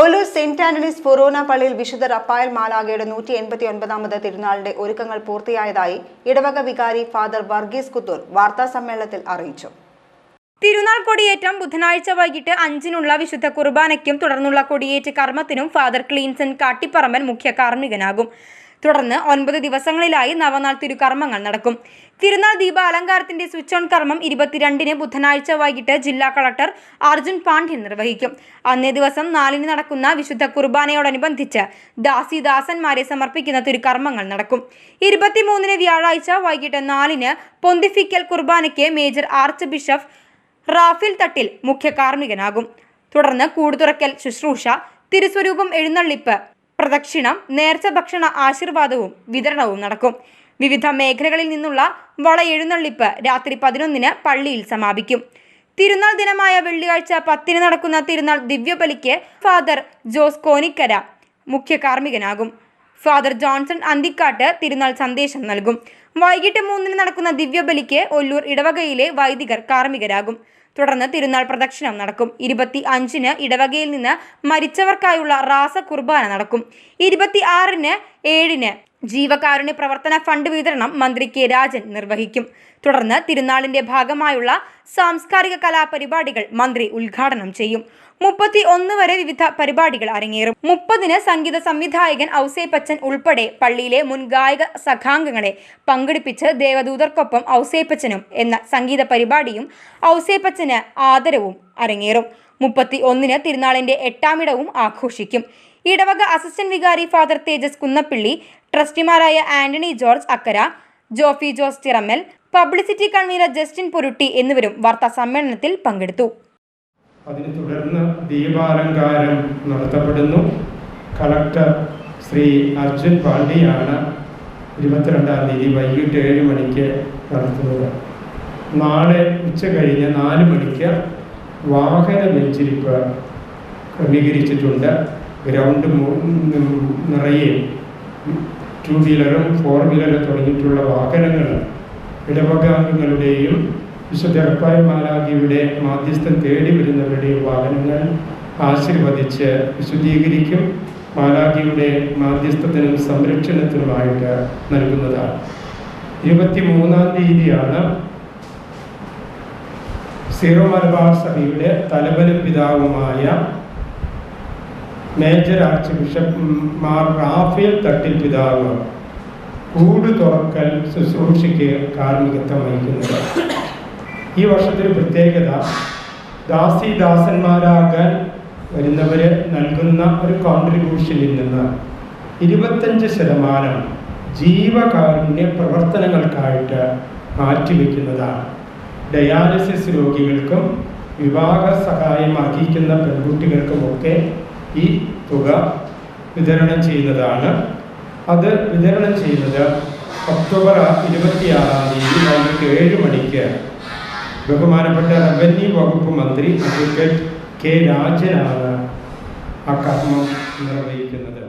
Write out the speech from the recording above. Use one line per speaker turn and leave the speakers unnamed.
Ollur saint Antony's ഫൊറോന പള്ളിയിൽ വിശുദ്ധ റപ്പായൽ മാലാഗയുടെ നൂറ്റി എൺപത്തി ഒൻപതാമത് തിരുനാളിന്റെ ഒരുക്കങ്ങൾ പൂർത്തിയായതായി ഇടവക വികാരി ഫാദർ വർഗീസ് കുത്തൂർ വാർത്താ സമ്മേളനത്തിൽ അറിയിച്ചു.
തിരുനാൾ കൊടിയേറ്റം ബുധനാഴ്ച വൈകിട്ട് അഞ്ചിനുള്ള വിശുദ്ധ കുർബാനയ്ക്കും തുടർന്നുള്ള കൊടിയേറ്റ് കർമ്മത്തിനും ഫാദർ ക്ലീൻസൻ കാട്ടിപ്പറമ്പൻ മുഖ്യ കാർമ്മികനാകും. തുടർന്ന് ഒൻപത് ദിവസങ്ങളിലായി നവനാൾ തിരുകർമ്മങ്ങൾ നടക്കും. തിരുനാൾ ദീപ അലങ്കാരത്തിന്റെ സ്വിച്ച് ഓൺ കർമ്മം ഇരുപത്തിരണ്ടിന് ബുധനാഴ്ച വൈകിട്ട് ജില്ലാ കളക്ടർ അർജുൻ പാണ്ഡ്യൻ നിർവഹിക്കും. അന്നേ ദിവസം നാലിന് നടക്കുന്ന വിശുദ്ധ കുർബാനയോടനുബന്ധിച്ച് ദാസിദാസന്മാരെ സമർപ്പിക്കുന്ന തിരുകർമ്മങ്ങൾ നടക്കും. ഇരുപത്തിമൂന്നിന് വ്യാഴാഴ്ച വൈകിട്ട് നാലിന് പൊന്തിഫിക്കൽ കുർബാനയ്ക്ക് major archbishop Raphael Thattil മുഖ്യ കാർമ്മികനാകും. തുടർന്ന് കൂടുതുറക്കൽ ശുശ്രൂഷ തിരുസ്വരൂപം എഴുന്നള്ളിപ്പ് പ്രദക്ഷിണം നേർച്ച ഭക്ഷണ ആശീർവാദവും വിതരണവും നടക്കും. വിവിധ മേഖലകളിൽ നിന്നുള്ള വള എഴുന്നള്ളിപ്പ് രാത്രി പതിനൊന്നിന് പള്ളിയിൽ സമാപിക്കും. തിരുനാൾ ദിനമായ വെള്ളിയാഴ്ച പത്തിന് നടക്കുന്ന തിരുനാൾ ദിവ്യബലിക്ക് ഫാദർ ജോസ് കോനിക്കര മുഖ്യ കാർമ്മികനാകും. ഫാദർ ജോൺസൺ അന്തിക്കാട്ട് തിരുനാൾ സന്ദേശം നൽകും. വൈകിട്ട് മൂന്നിന് നടക്കുന്ന ദിവ്യബലിക്ക് ഒല്ലൂർ ഇടവകയിലെ വൈദികർ കാർമ്മികരാകും. തുടർന്ന് തിരുനാൾ പ്രദക്ഷിണം നടക്കും. ഇരുപത്തി അഞ്ചിന് ഇടവകയിൽ നിന്ന് മരിച്ചവർക്കായുള്ള റാസ കുർബാന നടക്കും. ഇരുപത്തി ആറിന് ഏഴിന് ജീവകാരുണ്യ പ്രവർത്തന ഫണ്ട് വിതരണം മന്ത്രി കെ രാജൻ നിർവഹിക്കും. തുടർന്ന് തിരുനാളിന്റെ ഭാഗമായുള്ള സാംസ്കാരിക കലാപരിപാടികൾ മന്ത്രി ഉദ്ഘാടനം ചെയ്യും. മുപ്പത്തി ഒന്ന് വരെ വിവിധ പരിപാടികൾ അരങ്ങേറും. മുപ്പതിന് സംഗീത സംവിധായകൻ ഔസേപ്പച്ചൻ ഉൾപ്പെടെ പള്ളിയിലെ മുൻ ഗായക സഖാംഗങ്ങളെ പങ്കെടുപ്പിച്ച് ദേവദൂതർക്കൊപ്പം ഔസേപ്പച്ചനും എന്ന സംഗീത പരിപാടിയും ഔസേപ്പച്ചന് ആദരവും അരങ്ങേറും. മുപ്പത്തി ഒന്നിന് തിരുനാളിന്റെ എട്ടാമിടവും ആഘോഷിക്കും. ഇടവക അസിസ്റ്റന്റ് വികാരി ഫാദർ തേജസ് കുന്നപ്പിള്ളി ട്രസ്റ്റിമാരായ ആന്റണി ജോർജ് അക്കര ജോഫി ജോസ് ചിറമ്മൽ പബ്ലിസിറ്റി കൺവീനർ ജസ്റ്റിൻ പൊരുട്ടി എന്നിവരും വാർത്താ സമ്മേളനത്തിൽ പങ്കെടുത്തു.
അതിനെ തുടർന്ന് ദീപാലങ്കാരം നടത്തപ്പെടുന്നു. കളക്ടർ ശ്രീ അർജുൻ പാണ്ഡിയാണ് ഇരുപത്തിരണ്ടാം തീയതി വൈകിട്ട് ഏഴ് മണിക്ക് നടത്തുന്നത്. നാളെ ഉച്ച കഴിഞ്ഞ് നാല് മണിക്ക് വാഹന വെഞ്ചിരിപ്പ് ക്രമീകരിച്ചിട്ടുണ്ട്. ഗ്രൗണ്ട് നിറയെ ടു വീലറും ഫോർ വീലറും തുടങ്ങിയിട്ടുള്ള വാഹനങ്ങൾ ഇടവകാംഗങ്ങളുടെയും വിശുദ്ധ എറപ്പായ മാലാഖിയുടെ മാധ്യസ്ഥം തേടി വരുന്നവരുടെ വാഹനങ്ങൾ ആശീർവദിച്ച് വിശുദ്ധീകരിക്കും. മാലാഖിയുടെ മാധ്യസ്ഥത്തിനും സംരക്ഷണത്തിനുമായിട്ട് നൽകുന്നതാണ്. ഇരുപത്തി മൂന്നാം തീയതിയാണ് സീറോ മലബാർ സഭയുടെ തലവനും പിതാവുമായ major archbishop Mar Raphael Thattil പിതാവ് കൂട് തുറക്കൽ ശുശ്രൂഷയ്ക്ക് കാർമ്മികത്വം വഹിക്കുന്നത്. ഈ വർഷത്തിന് പ്രത്യേകത ദാസി ദാസന്മാരാകാൻ വരുന്നവർ നൽകുന്ന ഒരു കോൺട്രിബ്യൂഷനിൽ നിന്ന് ഇരുപത്തഞ്ച് ശതമാനം ജീവകാരുണ്യ പ്രവർത്തനങ്ങൾക്കായിട്ട് മാറ്റിവെക്കുന്നതാണ്. ഡയാലിസിസ് രോഗികൾക്കും വിവാഹ സഹായം അർഹിക്കുന്ന പെൺകുട്ടികൾക്കുമൊക്കെ ഈ തുക വിതരണം ചെയ്യുന്നതാണ്. അത് വിതരണം ചെയ്യുന്നത് ഒക്ടോബർ ഇരുപത്തിയാറാം തീയതി വൈകിട്ട് ഏഴ് മണിക്ക് ബഹുമാനപ്പെട്ട റവന്യൂ വകുപ്പ് മന്ത്രി അഡ്വക്കേറ്റ് കെ രാജനാണ് ആ കർമ്മം നിർവഹിക്കുന്നത്.